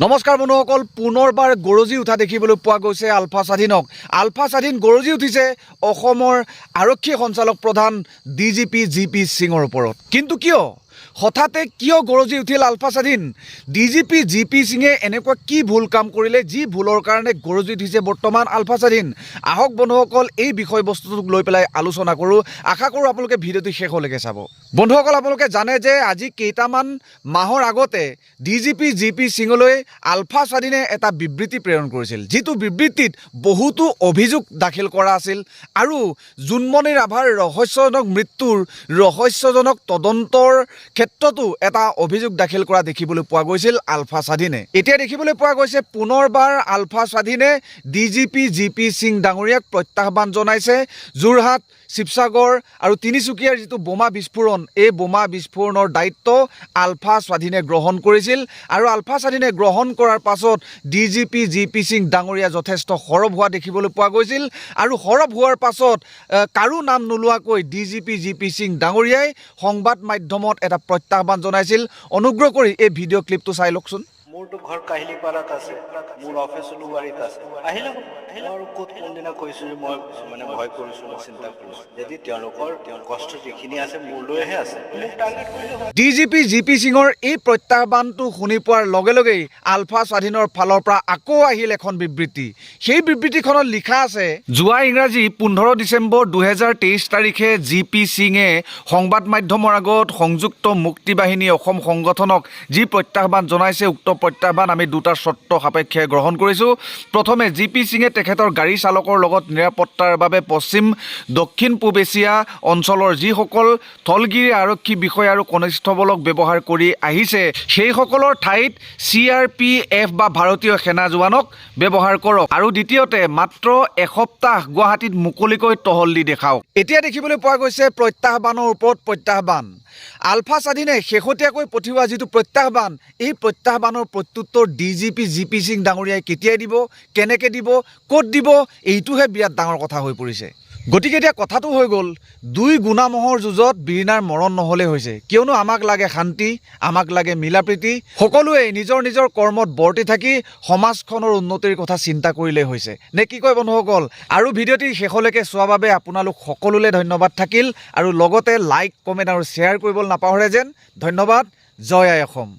নমস্কাৰ বন্ধুসকল, পুনৰবাৰ গৰজি উঠা দেখিবলৈ পোৱা গৈছে আলফা স্বাধীনক। আলফা স্বাধীন গৰজি উঠিছে অসমৰ আৰক্ষী সঞ্চালক প্ৰধান D G P G P সিঙৰ ওপৰত। কিন্তু কিয়? হঠাতে কিয় গৰজি উঠিল ULFA D G P G P সিঙে এনেকুৱা কি ভুল কাম কৰিলে যি ভুলৰ কাৰণে গৰজি উঠিছে বৰ্তমান আলফা আহক বন্ধুসকল, এই বিষয়বস্তুটোক লৈ পেলাই আলোচনা কৰোঁ। আশা কৰোঁ আপোনালোকে ভিডিঅ'টো শেষলৈকে চাব। বন্ধুসকল, আপোনালোকে জানে যে আজি কেইটামান মাহৰ আগতে D G P G P সিঙলৈ ULFA এটা বিবৃতি প্ৰেৰণ কৰিছিল, যিটো বিবৃতিত বহুতো অভিযোগ দাখিল কৰা আছিল আৰু জোনমণি ৰাভাৰ ৰহস্যজনক মৃত্যুৰ ৰহস্যজনক তদন্তৰ ক্ষেত্ৰতো এটা অভিযোগ দাখিল কৰা দেখিবলৈ পোৱা গৈছিল আলফা স্বাধীনে। এতিয়া দেখিবলৈ পোৱা গৈছে, পুনৰবাৰ আলফা স্বাধীনে D G P G P Singh ডাঙৰীয়াক প্ৰত্যাহ্বান জনাইছে। যোৰহাট শিৱসাগৰ আৰু তিনিচুকীয়াৰ যিটো বোমা বিস্ফোৰণ, এই বোমা বিস্ফোৰণৰ দায়িত্ব আলফা স্বাধীনে গ্ৰহণ কৰিছিল আৰু আলফা স্বাধীনে গ্ৰহণ কৰাৰ পাছত D G P G P Singh ডাঙৰীয়া যথেষ্ট সৰব হোৱা দেখিবলৈ পোৱা গৈছিল আৰু সৰব হোৱাৰ পাছত কাৰো নাম নোলোৱাকৈ D G P G P Singh ডাঙৰীয়াই সংবাদ মাধ্যমত এটা প্ৰত্যাহ্বান জনাইছিল। অনুগ্ৰহ কৰি এই ভিডিঅ' ক্লিপটো চাই লওকচোন। মোৰতো ঘৰ কাহিলীপাৰাত আছে, মোৰ অফিচ উলুবাৰীত আছে। আহিলে হ'ব। মই আৰু ক'ত কোনদিনা যে মই মানে ভয় কৰিছোঁ চিন্তা কৰিছোঁ। যদি তেওঁলোকৰ তেওঁ কষ্ট যিখিনি আছে, মোৰলৈহে আছে। ডি জি পি এই প্ৰত্যাহ্বানটো শুনি পোৱাৰ লগে লগেই আলফা স্বাধীনৰ ফালৰ পৰা আকৌ আহিল এখন বিবৃতি। সেই বিবৃতিখনত লিখা আছে, যোৱা ইংৰাজী পোন্ধৰ ডিচেম্বৰ দুহেজাৰ তেইছ তাৰিখে জি পি সিঙে সংবাদ মাধ্যমৰ আগত সংযুক্ত মুক্তি বাহিনী অসম সংগঠনক যি প্ৰত্যাহ্বান জনাইছে, উক্ত প্ৰত্যাহ্বান আমি দুটা চৰ্ত সাপেক্ষে গ্ৰহণ কৰিছোঁ। প্ৰথমে জি পি সিঙে তেখেতৰ গাড়ী চালকৰ লগত নিৰাপত্তাৰ বাবে পশ্চিম, দক্ষিণ, পূব এছিয়া অঞ্চলৰ যিসকল থলগিৰি আৰক্ষী বিষয়া আৰু কনিষ্ঠবলক ব্যৱহাৰ কৰি আহিছে, সেইসকলৰ ঠাইত চি আৰ পি এফ বা ভাৰতীয় সেনা জোৱানক ব্যৱহাৰ কৰক। আৰু দ্বিতীয়তে, মাত্ৰ এসপ্তাহ গুৱাহাটীত মুকলিকৈ টহল দি দেখাওক। এতিয়া দেখিবলৈ পোৱা গৈছে প্ৰত্যাহ্বানৰ ওপৰত প্ৰত্যাহ্বান। আলফা স্বাধীনে শেহতীয়াকৈ পঠিওৱা যিটো প্ৰত্যাহ্বান, এই প্ৰত্যাহ্বানৰ প্ৰত্যুত্তৰ D G P G P Singh ডাঙৰীয়াই কেতিয়াই দিব, কেনেকৈ দিব, ক'ত দিব, এইটোহে বিৰাট ডাঙৰ কথা হৈ পৰিছে। গতিকে এতিয়া কথাটো হৈ গ'ল, দুই গুণামহৰ যুঁজত বীৰিণাৰ মৰণ নহ'লে হৈছে। কিয়নো আমাক লাগে শান্তি, আমাক লাগে মিলা প্ৰীতি সকলোৱে নিজৰ নিজৰ কৰ্মত বৰ্তি থাকি সমাজখনৰ উন্নতিৰ কথা চিন্তা কৰিলেই হৈছে। নে কি কয় বন্ধুসকল আৰু ভিডিঅ'টি শেষলৈকে চোৱাৰ বাবে আপোনালোক সকলোলৈ ধন্যবাদ থাকিল আৰু লগতে লাইক কমেণ্ট আৰু শ্বেয়াৰ কৰিবলৈ নাপাহৰে যেন। ধন্যবাদ, জয় আই অসম।